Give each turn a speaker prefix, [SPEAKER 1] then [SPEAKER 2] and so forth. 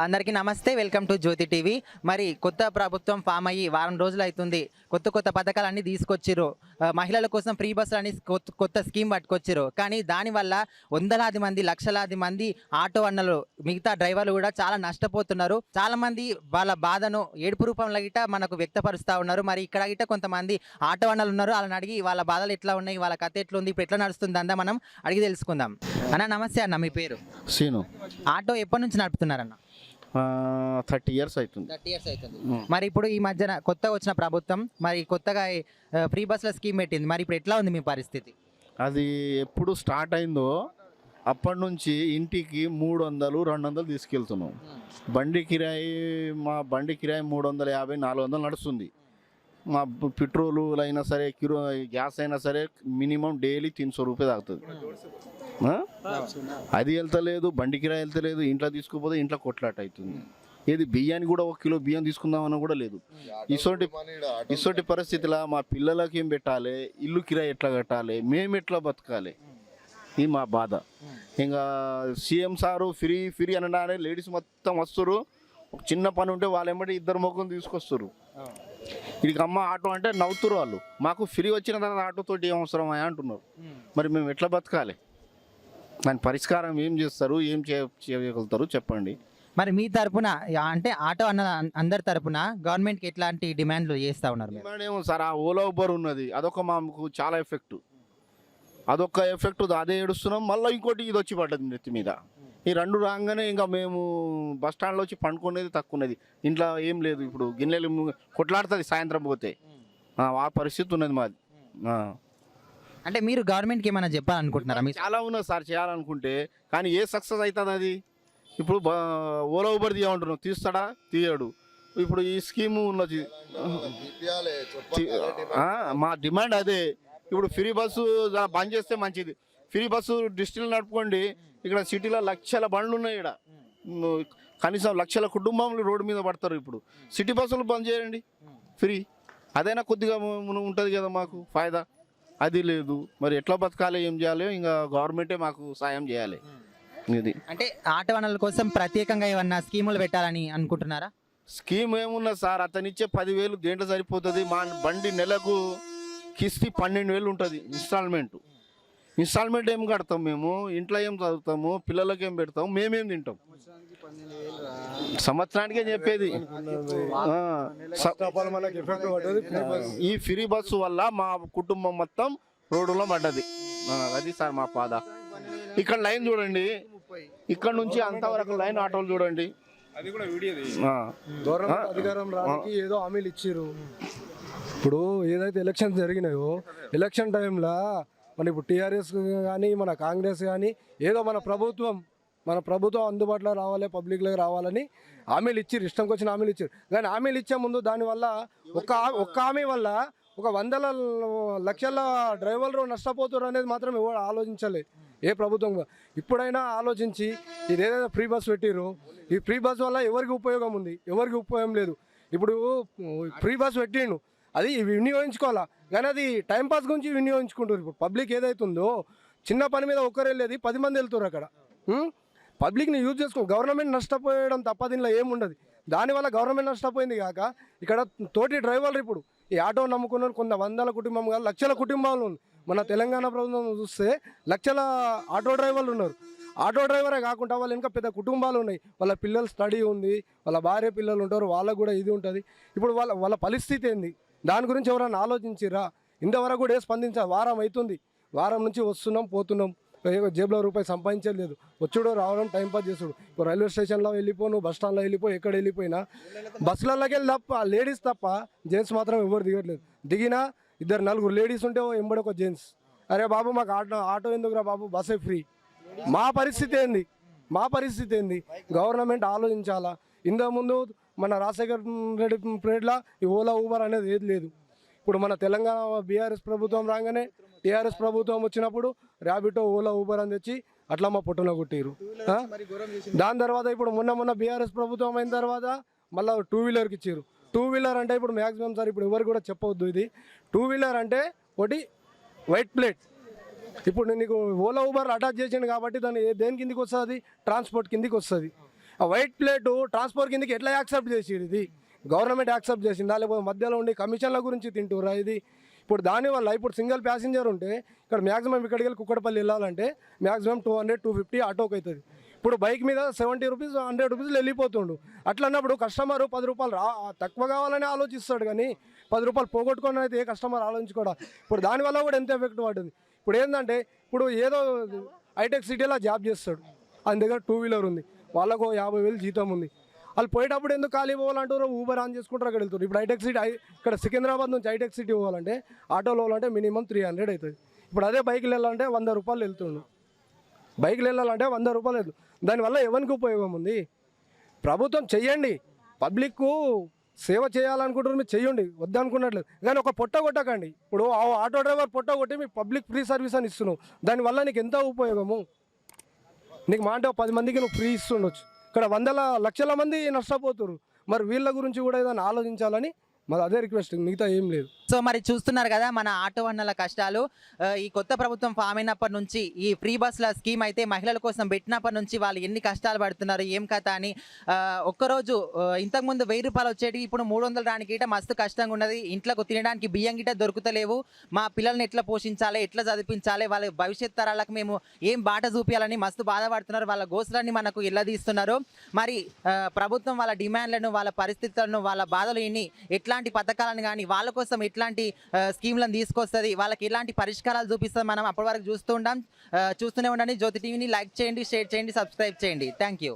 [SPEAKER 1] అందరికీ నమస్తే welcome to Jyothi TV. మరి కొత్త ప్రభుత్వం ఫామ్ అయ్యి వారం రోజులు అవుతుంది కొత్త కొత్త పథకాలన్నీ తీసుకొచ్చిర్రు. ఆ, మహిళల కోసం ఫ్రీ బస్సులు అని కొత్త కొత్త స్కీమ్ పట్టుకొచ్చిర్రు. కానీ దానివల్ల వందలాది మంది లక్షలాది మంది ఆటో అన్నలు మిగతా డ్రైవర్లు కూడా చాలా నష్టపోతున్నారు. చాలా మంది వాళ్ళ బాధను ఏడుపు రూపంలో గిట మనకు వ్యక్తపరుస్తూ ఉన్నారు. మరి ఇక్కడ గిట కొంతమంది ఆటో అన్నలు ఉన్నారు. వాళ్ళని అడిగి వాళ్ళ బాధలు ఎట్లా ఉన్నాయి వాళ్ళ కథ ఎట్లా ఉంది ఇప్పుడు ఎట్లా నడుస్తుంది అందా మనం అడిగి తెలుసుకుందాం. అన్న నమస్తే అన్న మీ పేరు?
[SPEAKER 2] సీను.
[SPEAKER 1] ఆటో ఎప్పటి నుంచి నడుపుతున్నారన్న?
[SPEAKER 2] థర్టీ ఇయర్స్ అవుతుంది
[SPEAKER 1] థర్టీ ఇయర్స్ అవుతుంది మరి ఇప్పుడు ఈ మధ్యన కొత్తగా వచ్చిన ప్రభుత్వం మరి కొత్తగా ఫ్రీ బస్ల స్కీమ్ పెట్టింది. మరి ఇప్పుడు ఎట్లా ఉంది మీ పరిస్థితి?
[SPEAKER 2] అది ఎప్పుడు స్టార్ట్ అయిందో అప్పటి నుంచి ఇంటికి మూడు వందలు రెండు వందలు తీసుకెళ్తున్నాం బండి కిరాయి మా బండి కిరాయి మూడు వందల యాభై నాలుగు వందలు నడుస్తుంది. మా పెట్రోలు అయినా సరే కిరో గ్యాస్ అయినా సరే మినిమం డైలీ తిన్ సో రూపాయలు తాగుతుంది అది వెళ్తలేదు బండి కిరాయి వెళ్తలేదు ఇంట్లో తీసుకుపోతే ఇంట్లో కొట్లాట అవుతుంది ఏది బియ్యాన్ని కూడా ఒక కిలో బియ్యం తీసుకుందామని కూడా లేదు. ఇసోటి ఇసోటి పరిస్థితిలో మా పిల్లలకి ఏం పెట్టాలి? ఇల్లు కిరాయి ఎట్లా కట్టాలి? మేము ఎట్లా బతకాలి? ఇది మా బాధ. ఇంకా సీఎం సారు ఫ్రీ ఫ్రీ అనడానికి లేడీస్ మొత్తం వస్తారు. ఒక చిన్న పని ఉంటే వాళ్ళు ఏమంటే ఇద్దరు మొక్కలు తీసుకొస్తారు. ఇదికి అమ్మ ఆటో అంటే నవ్వుతారు వాళ్ళు మాకు ఫ్రీ వచ్చిన తర్వాత ఆటోతోటి ఏం అవసరం అంటున్నారు. మరి మేము ఎట్లా బతకాలి? దాని పరిష్కారం ఏం చేస్తారు? ఏం చేయగలుగుతారు? చెప్పండి.
[SPEAKER 1] మరి మీ తరపున యా- అంటే ఆటో అన్న అందరి తరపున గవర్నమెంట్కి ఎట్లాంటి డిమాండ్లు చేస్తూ ఉన్నారు
[SPEAKER 2] డిమాండ్ ఏమో సార్ ఆ ఓలా ఉబర్ ఉన్నది. అదొక మాకు చాలా ఎఫెక్ట్. అదొక ఎఫెక్ట్ అదే ఏడుస్తున్నాం. మళ్ళీ ఇంకోటి ఇది వచ్చి పడ్డది నెత్తి మీద. ఈ రెండు రాగానే ఇంకా మేము బస్ స్టాండ్లో వచ్చి పండుకునేది తక్కువ ఉన్నది ఇంట్లో ఏం లేదు ఇప్పుడు గిన్నెలు కొట్లాడుతుంది సాయంత్రం పోతే. ఆ, పరిస్థితి ఉన్నది మాది.
[SPEAKER 1] అంటే మీరు గవర్నమెంట్కి ఏమైనా చెప్పాలనుకుంటున్నారా? మీ
[SPEAKER 2] చాలా ఉన్నది సార్ చేయాలనుకుంటే కానీ ఏ సక్సెస్ అవుతుంది అది? ఇప్పుడు ఓలా ఉబర్ తీయమంటున్నాం తీస్తాడా? తీయడు. ఇప్పుడు ఈ స్కీము ఉన్నది. మా డిమాండ్ అదే. ఇప్పుడు ఫ్రీ బస్సు బంద్ చేస్తే మంచిది. ఫ్రీ బస్సు డిస్టిల్ నడుపుకోండి. ఇక్కడ సిటీలో లక్షల బండ్లు ఉన్నాయి ఇక్కడ కనీసం లక్షల కుటుంబాలు రోడ్డు మీద పడతారు ఇప్పుడు. సిటీ బస్సులు బంద్ చేయండి. ఫ్రీ. అదైనా కొద్దిగా ఉంటుంది కదా మాకు ఫాయిదా. అది లేదు. మరి ఎట్లా బతకాలి ఏం చేయాలి ఇంకా గవర్నమెంటే మాకు సాయం చేయాలి. ఇది.
[SPEAKER 1] అంటే ఆటో అన్నల కోసం ప్రత్యేకంగా ఏమన్నా స్కీములు పెట్టాలని అనుకుంటున్నారా?
[SPEAKER 2] స్కీమ్ ఏమున్నది సార్ అతను ఇచ్చే పదివేలు దేంట్లో సరిపోతుంది. మా బండి నెలకు కిస్తీ పన్నెండు వేలు ఉంటుంది ఇన్స్టాల్మెంట్. ఇన్స్టాల్మెంట్ ఏం కడతాం మేము? ఇంట్లో ఏం చదువుతాము? పిల్లలకి ఏం పెడతాం మేమేం తింటాం. సంవత్సరానికే చెప్పేది. ఈ ఫ్రీ బస్సు వల్ల మా కుటుంబం మొత్తం రోడ్డులో పడ్డది. అది సార్ మా బాధ. ఇక్కడ లైన్ చూడండి. ఇక్కడ నుంచి అంతవరకు లైన్ ఆటోలు చూడండి.
[SPEAKER 3] గవర్నమెంట్ అధికారం రానికి ఏదో హామీలు ఇచ్చిర్రు. ఇప్పుడు ఏదైతే ఎలక్షన్స్ జరిగినాయో ఎలక్షన్ టైంలో మన ఇప్పుడు టీఆర్ఎస్ కానీ మన కాంగ్రెస్ కానీ ఏదో మన ప్రభుత్వం మన ప్రభుత్వం అందుబాటులో రావాలి పబ్లిక్లోకి రావాలని హామీలు ఇచ్చారు ఇష్టంకి వచ్చిన హామీలు ఇచ్చారు కానీ హామీలు ఇచ్చే ముందు దానివల్ల ఒక ఒక్క హామీ వల్ల ఒక వందల లక్షల డ్రైవర్లు నష్టపోతారు అనేది మాత్రం ఎవరు ఆలోచించాలి ఏ ప్రభుత్వం ఇప్పుడైనా ఆలోచించి ఇది ఏదైతే ఫ్రీ బస్ పెట్టిర్రు ఈ ఫ్రీ బస్ వల్ల ఎవరికి ఉపయోగం ఉంది? ఎవరికి ఉపయోగం లేదు. ఇప్పుడు ఫ్రీ బస్ పెట్టిండు. అది వినియోగించుకోవాలా? కానీ అది టైంపాస్ గురించి వినియోగించుకుంటారు ఇప్పుడు పబ్లిక్ ఏదైతుందో చిన్న పని మీద ఒక్కరు వెళ్ళేది పది మంది వెళ్తారు అక్కడ. పబ్లిక్ని యూజ్ చేసుకో గవర్నమెంట్ నష్టపోయడం తప్ప దీనిలో ఏముండదు దానివల్ల గవర్నమెంట్ నష్టపోయింది కాక ఇక్కడ తోటి డ్రైవర్లు ఇప్పుడు ఈ ఆటో నమ్ముకున్నారు కొంత వందల కుటుంబం కాదు లక్షల కుటుంబాలు ఉంది మన తెలంగాణ ప్రభుత్వం చూస్తే లక్షల ఆటో డ్రైవర్లు ఉన్నారు. ఆటో డ్రైవరే కాకుండా వాళ్ళు ఇంకా పెద్ద కుటుంబాలు ఉన్నాయి. వాళ్ళ పిల్లలు స్టడీ ఉంది వాళ్ళ భార్య పిల్లలు ఉంటారు వాళ్ళకు కూడా ఇది ఉంటుంది. ఇప్పుడు వాళ్ళ వాళ్ళ పరిస్థితి ఏంది? దాని గురించి ఎవరైనా ఆలోచించిరా? ఇంతవరకు కూడా ఏ స్పందించారు వారం అవుతుంది వారం నుంచి వస్తున్నాం పోతున్నాం. జేబులో రూపాయి సంపాదించలేదు వచ్చుడు రావడం టైం పాస్ చేసుడు. రైల్వే స్టేషన్లో వెళ్ళిపోను బస్ స్టాండ్లో వెళ్ళిపో ఎక్కడ వెళ్ళిపోయినా. బస్సులలోకి వెళ్ళి తప్ప లేడీస్ తప్ప జెంట్స్ మాత్రం ఎవరు దిగట్లేదు. దిగినా ఇద్దరు నలుగురు లేడీస్ ఉంటే ఓ ఎంబడి ఒక జెంట్స్. అరే బాబు మాకు ఆటో ఆటో ఎందుకురా బాబు? బస్సే ఫ్రీ. మా పరిస్థితి ఏంది? మా పరిస్థితి ఏంది? గవర్నమెంట్ ఆలోచించాలా? ఇంతకుముందు మన రాజశేఖర్ రెడ్డి పీరియడ్లో ఈ ఓలా ఊబర్ అనేది ఏది లేదు. ఇప్పుడు మన తెలంగాణ బీఆర్ఎస్ ప్రభుత్వం రాగానే టీఆర్ఎస్ ప్రభుత్వం వచ్చినప్పుడు ర్యాబిటో ఓలా ఊబర్ అని తెచ్చి అట్లా మా పుట్టున కొట్టిరు దాని తర్వాత ఇప్పుడు మొన్న మొన్న బీఆర్ఎస్ ప్రభుత్వం అయిన తర్వాత మళ్ళీ టూ వీలర్కి ఇచ్చారు టూ వీలర్ అంటే ఇప్పుడు మ్యాక్సిమం సార్ ఇప్పుడు ఎవరు కూడా చెప్పవద్దు ఇది. టూ వీలర్ అంటే ఒకటి వైట్ ప్లేట్. ఇప్పుడు నేను నీకు ఓలా ఊబర్ అటాచ్ చేసిండు కాబట్టి దాన్ని దేని కిందికి వస్తుంది? ట్రాన్స్పోర్ట్ కిందికి వస్తుంది. వైట్ ప్లేటు ట్రాన్స్పోర్ట్ కిందకి ఎట్లా యాక్సెప్ట్ చేసేది ఇది? గవర్నమెంట్ యాక్సెప్ట్ చేసిందా? లేకపోతే మధ్యలో ఉండి కమిషన్ల గురించి తింటురా ఇది? ఇప్పుడు దానివల్ల ఇప్పుడు సింగిల్ ప్యాసింజర్ ఉంటే ఇక్కడ మ్యాక్సిమం ఇక్కడికి వెళ్ళి కుక్కడపల్లి వెళ్ళాలంటే maximum two hundred two fifty ఆటోకి అవుతుంది. ఇప్పుడు బైక్ మీద సెవెంటీ రూపీస్ హండ్రెడ్ రూపీస్ వెళ్ళిపోతుండు. అట్లా అన్నప్పుడు కస్టమర్ పది రూపాయలు రా తక్కువ కావాలని ఆలోచిస్తాడు కానీ పది రూపాయలు పోగొట్టుకొని అయితే ఏ కస్టమర్ ఆలోచించుకోడా? ఇప్పుడు దానివల్ల కూడా ఎంత ఎఫెక్ట్ పడుతుంది ఇప్పుడు ఏంటంటే ఇప్పుడు ఏదో హైటెక్ సిటీలో జాబ్ చేస్తాడు. ఆయన దగ్గర టూ వీలర్ ఉంది. వాళ్ళకు యాభై వేలు జీతం ఉంది. వాళ్ళు పోయేటప్పుడు ఎందుకు ఖాళీ పోవాలంటారు ఊబర్ ఆన్ చేసుకుంటారు అక్కడ వెళ్తారు. ఇప్పుడు హైటెక్ సిటీ ఇక్కడ సికింద్రాబాద్ నుంచి హైటెక్ సిటీ పోవాలంటే ఆటోలో పోవాలంటే మినిమం త్రీ హండ్రెడ్ అవుతుంది. ఇప్పుడు అదే బైక్లు వెళ్ళాలంటే వంద రూపాయలు వెళ్తుండు. బైక్లు వెళ్ళాలంటే వంద రూపాయలు వెళ్తుంది దానివల్ల ఎవరికి ఉపయోగం ఉంది? ప్రభుత్వం చెయ్యండి. పబ్లిక్కు సేవ చేయాలనుకుంటారు మీరు చెయ్యండి. వద్దనుకున్నట్లేదు. కానీ ఒక పొట్ట కొట్టకండి. ఇప్పుడు ఆ ఆటో డ్రైవర్ పొట్ట కొట్టి మీ పబ్లిక్ ఫ్రీ సర్వీస్ అని ఇస్తున్నావు. దానివల్ల నీకు ఎంత ఉపయోగము? నీకు మా ఒక పది మందికి నువ్వు ఫ్రీ ఇస్తుండొచ్చు. ఇక్కడ వందల లక్షల మంది నష్టపోతున్నారు మరి వీళ్ళ గురించి కూడా ఏదైనా ఆలోచించాలని మరి అదే రిక్వెస్ట్ మిగతా ఏం లేదు.
[SPEAKER 1] సో మరి చూస్తున్నారు కదా మన ఆటో అన్నల కష్టాలు. ఈ కొత్త ప్రభుత్వం ఫామ్ అయినప్పటి నుంచి ఈ ఫ్రీ బస్ల స్కీమ్ అయితే మహిళల కోసం పెట్టినప్పటి నుంచి వాళ్ళు ఎన్ని కష్టాలు పడుతున్నారు ఏం కథ అని ఒక్కరోజు ఇంతకుముందు వెయ్యి రూపాయలు వచ్చేటి ఇప్పుడు మూడు వందలు రానికి గిట మస్తు కష్టంగా ఉన్నది. ఇంట్లో తినడానికి బియ్యం గిట దొరుకుతలేవు. మా పిల్లల్ని ఎట్లా పోషించాలి ఎట్లా చదివించాలి వాళ్ళ భవిష్యత్ తరాలకు మేము ఏం బాట చూపించాలని మస్తు బాధపడుతున్నారు. వాళ్ళ గోసులన్నీ మనకు ఇల్లదీస్తున్నారు మరి ప్రభుత్వం వాళ్ళ డిమాండ్లను వాళ్ళ పరిస్థితులను వాళ్ళ బాధలు ఎన్ని ఎట్లాంటి పథకాలను కానీ వాళ్ళ కోసం ఎట్లాంటి స్కీమ్లను తీసుకొస్తుంది వాళ్ళకి ఎలాంటి పరిష్కారాలు చూపిస్తుంది మనం అప్పటి వరకు చూస్తూ ఉంటాం చూస్తూనే ఉండండి. జ్యోతి టీవీని లైక్ చేయండి షేర్ చేయండి సబ్స్క్రైబ్ చేయండి. Thank you.